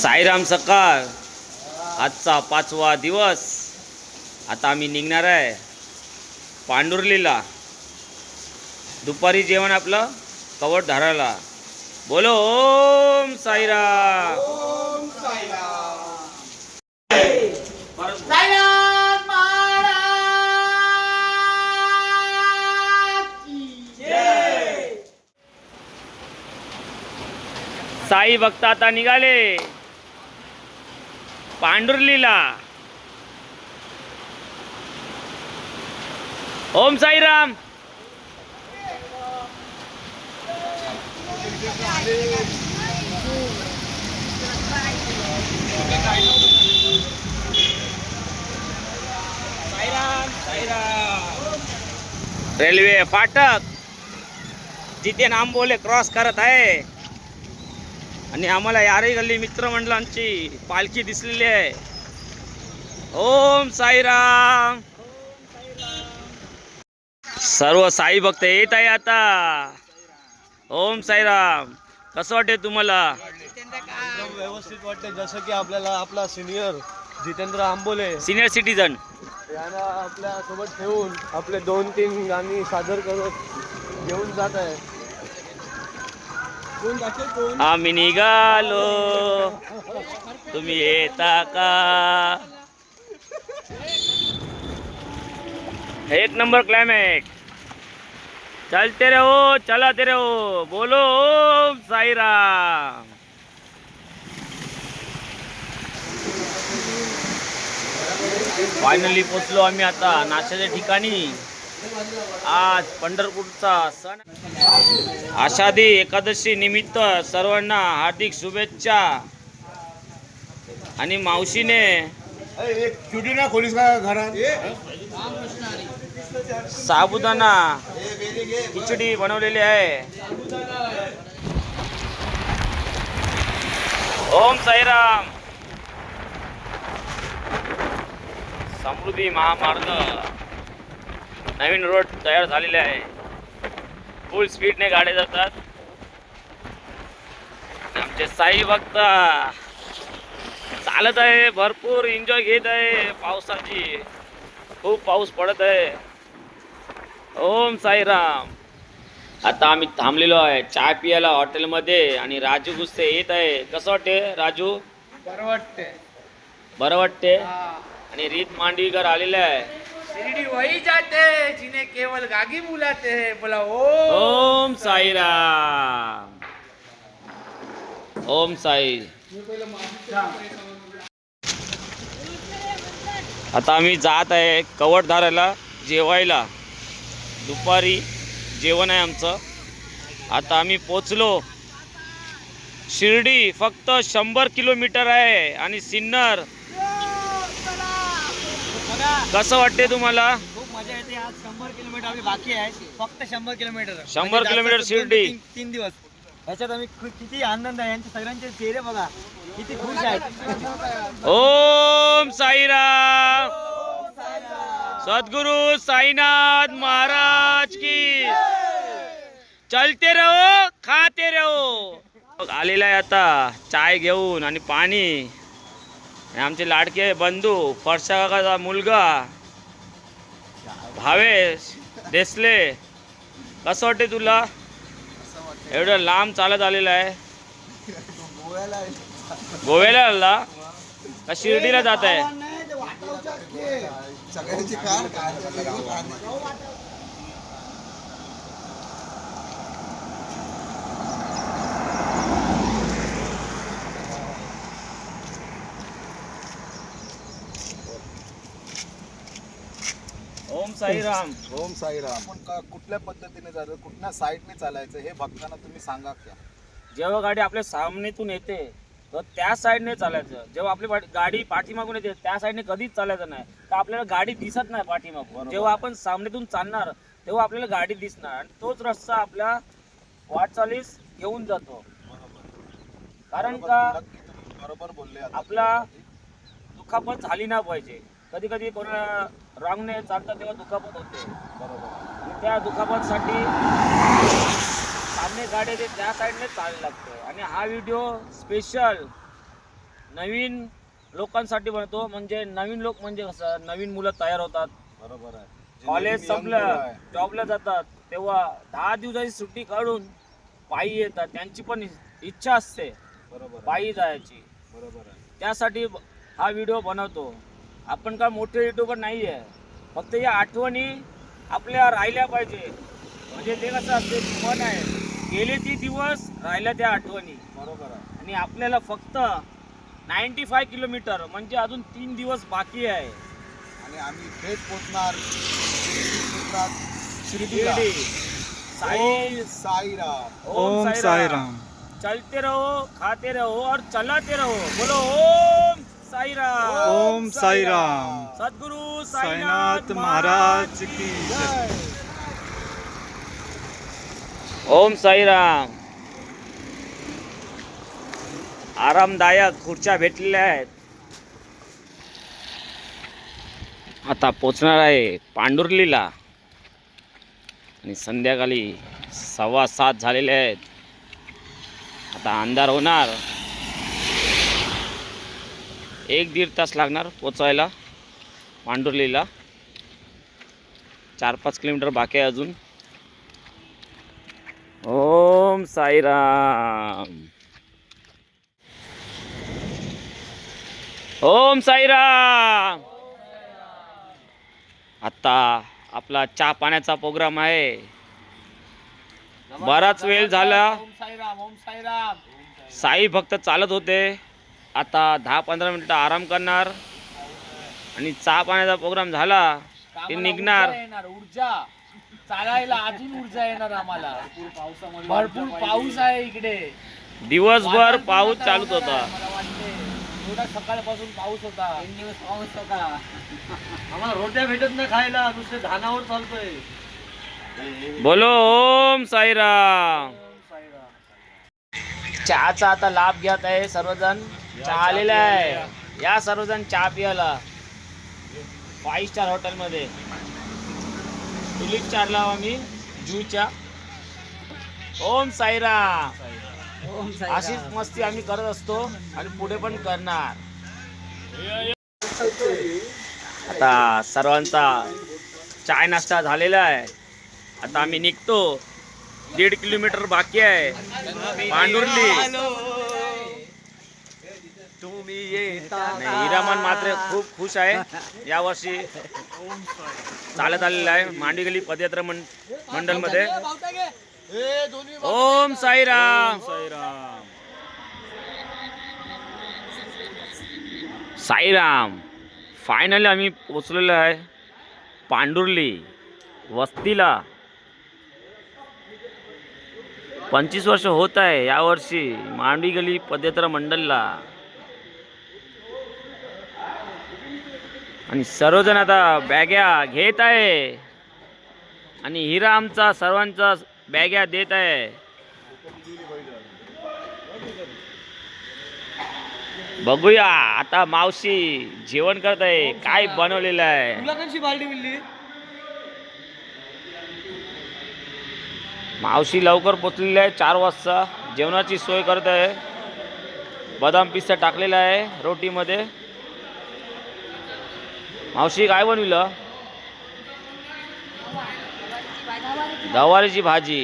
साईराम सकाळ. आजचा पाचवा दिवस. आता आम्ही निघणार आहे पांडुर्लीला. दुपारी जेवण आपलं कवट धरायला. बोलो ओम साईराम. साईनाथ महाराज की जय. साई भक्त आता निघाले. पांडुर्लीला. ओम साईराम. रेल्वे फाटक. जिथे नाम बोले क्रॉस करत आहे. आणि आम्हाला यारही गल्ली मित्रमंडळांची पालखी दिसलेली आहे. ओम साईराम. सर्व साई भक्त येत आहे आता. ओम साईराम. कसं वाटते तुम्हाला? एकदम व्यवस्थित वाटते जसं की आपल्याला आपला senior Jitendra Ambole senior citizen यांना आपल्यासोबत ठेवून आपले दोन तीन गाणी सादर करत घेऊन जात आहे. आम्ही निघालो. तुम्ही येता का? एक नंबर क्लायमेट चलते हो चलाते हो. बोलो ओम साईराम. फायनली पोचलो आम्ही आता नाश्याच्या ठिकाणी. आज पंढरपूरचा सण. आषाढी एकादशी निमित्त सर्वांना हार्दिक शुभेच्छा. आणि मावशीने साबुदाना साबुदाणा खिचडी बनवलेली आहे. ओम साईराम. समृद्धी महामार्ग. नवीन रोड तयार झालेले आहे. फुल स्पीडने गाड्या जातात. आमचे साई भक्त. चालत आहे भरपूर एन्जॉय घेत आहे पावसाची. खूप पाऊस पडत आहे. ओम साईराम आता आम्ही थांबलेलो आहे. चाय पियाला हॉटेलमध्ये आणि राजू गुस्से येत आहे. कसं वाटते राजू? बरं वाटते बरं वाटते? आणि रीत मांडवीकर आलेले आहे. शिरडी वही जाते जिन्हें केवल गागी बुलाते हैं बोला ओ ओम साईराम ओम साई। आता आम्ही जात आहे कवट धारायला जेवायला. दुपारी जेवण आहे आमचं. आता आम्ही पोचलो. शिर्डी फक्त शंभर किलोमीटर आहे आणि सिन्नर. कसं वाटते तुम्हाला? खूप मजा येते. आज शंभर किलोमीटर बाकी आहे. फक्त शंभर किलोमीटर. शंभर म्हणजे किलोमीटर जास्त दोन शिर्डी. तीन- दिवस. ह्याच्यात आम्ही खु- किती आनंद आहे. यांचे सगळ्यांचे चेहरे बघा. किती खुश आहेत. ओम साईराम. सद्गुरु साईनाथ महाराज की. चलते रहो खाते रहो. आलेला आहे आता. चाय घेऊन आणि पाणी. आमचे लाडके बंधू फरशा मुलगा भावेश देसले कसं वाटते तुला? एवढं लांब चालत आलेलं आहे. गोव्याला आला? का शिर्डीला जात आहे ओम साईराम. ओम साईराम. आपण का कुठल्या पद्धतीने जायचं कुठल्या साईडने चालायचं हे भक्तांना तुम्ही सांगा क्या जेव्हा गाडी आपल्या सामनेतून येते तर त्या साईडने चालायचं. जेव्हा आपली पाठी- गाडी पाठीमागून येते त्या साईडने कधीच चालायचं नाही. तर आपल्याला गाडी दिसत नाही पाठीमागून. जेव्हा आपण सामनेतून चालणार तेव्हा आपल्याला गाडी दिसणार आणि तोच रस्ता आपल्या वाटचालीस घेऊन जातो. कारण का नक्की तुम्ही. बरोबर बोलले आता. आपला दुखापत झाली ना पाहिजे. कधी कधी कोणाला रॉंगने चालतात तेव्हा दुखापत होते. बरोबर. आणि त्या दुखापतसाठी सामने गाडी येते त्या साईडने चालायला लागतं. आणि हा व्हिडिओ स्पेशल नवीन लोकांसाठी बनवतो म्हणजे नवीन लोक म्हणजे कसं नवीन मुलं तयार होतात. बरोबर आहे. कॉलेज संपलं. जॉबला जातात. तेव्हा दहा दिवसाची सुट्टी काढून पायी येतात. त्यांची पण इच्छा असते. बरोबर. पायी जायची. बरोबर आहे. त्यासाठी हा व्हिडिओ बनवतो. आपण काय मोठे युट्यूबर नाही आहे फक्त या आठवणी आपल्या राहिल्या पाहिजे. म्हणजे ते कसं असते मन आहे. गेले ते दिवस राहिल्या त्या आठवणी. बरोबर आहे. आणि आपल्याला फक्त नाईन्टी फाय किलोमीटर म्हणजे अजून तीन दिवस बाकी आहे. आणि आम्ही थेट पोचणार. शिर्डीला शिर्डी साई. ओम साईराम. ओम साईराम. चलते रहो खाते रहो और चलाते रहो. बोलो. ओम साईराम. ओम साईराम. सद्गुरु साईनाथ महाराज की जय. ओम साईराम. आरामदायक खुर्च्या भेटलेल्या आहेत. आता पोचणार आहे पांडुर्लीला. आणि संध्याकाळी सव्वा सात झालेले आहेत. आता अंधार होणार. एक दीड तास लागणार पोचायला पांडुर्लीला चार पाच किलोमीटर बाकी आहे अजून. ओम साईराम. ओम साईराम. आता आपला चहा पाण्याचा प्रोग्राम आहे. बराच वेळ झाला. साई फक्त चालत होते. आता दहा पंधरा मिनिटं आराम करणार. आणि चहा पाण्याचा प्रोग्राम झाला की कामाला निघणार. ऊर्जा चालायला अजून ऊर्जा येणार आम्हाला. भरपूर पाऊस आहे इकडे. दिवसभर पाऊस चालूच होता. एवढा सकाळपासून पाऊस होता. तीन दिवस पाऊस होता. आम्हाला रोट्या भेटत नाही खायला नुसते धानावर चालतोय. बोलो ओम साईराम. चहाचा आता लाभ घेत आहे सर्वजण. चहा आलेला आहे. या. सर्वजण चहा पियाला. फाईव्ह स्टार हॉटेलमध्ये टुलिप चारला आम्ही जूच्या. ओम साईराम. ओम अशीच मस्ती आम्ही करत असतो आणि पुढे पण करणार. आता सर्वांचा चाय नाश्ता झालेला आहे. आता आम्ही निघतो. दीड किलोमीटर बाकी आहे. पांडुर्ली तुम्ही येता नाही, हिरामन मात्र खूप खुश आहे. यावर्षी चालत आलेला आहे. मांडीगली पदयात्रा मं मंडळमध्ये ओम साईराम. साईराम. साईराम फायनली आम्ही पोचलेलो आहे पांडुर्ली वस्तीला. पंचवीस वर्ष होत आहे यावर्षी मांडवी गली पदयात्रा मंडलला. आणि सर्वजण आता बॅग्या घेत आहे. आणि हिरा आमचा सर्वांचा बॅग्या देत आहे. बघूया आता मावशी जेवण करत आहे. काय बनवलेलं आहे? मावशी लवकर पोचलेली आहे चार वाजता. जेवणाची सोय करत आहे. बदाम पिस्ता टाकलेला आहे रोटीमध्ये. मावशी काय बनविलं? गवारीची भाजी.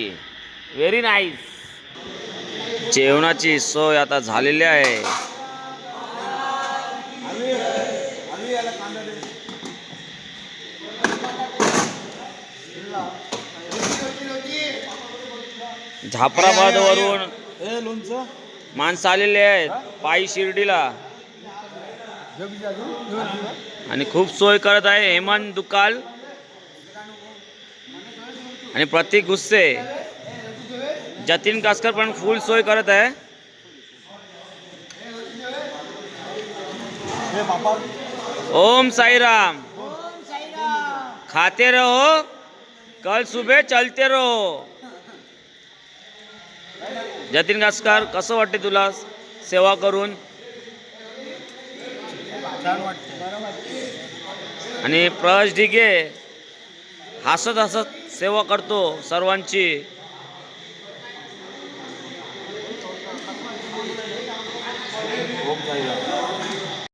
व्हेरी नाईस जेवणाची सोय आता झालेली आहे. झापराबाद वरून माणसं आलेले आहेत पायी शिर्डीला. आणि खूप सोय करत आहे हेमंत दुकाल. आणि प्रतीक गुस्से. जतीन कासकर पण फुल सोय करत आहे. ओम साईराम. खाते रहो. कल सुबह चलते रहो. जतीन कासकर कसं वाटते तुला सेवा करून? छान वाटते आणि प्रवास ढिगे हसत हसत सेवा करतो सर्वांची.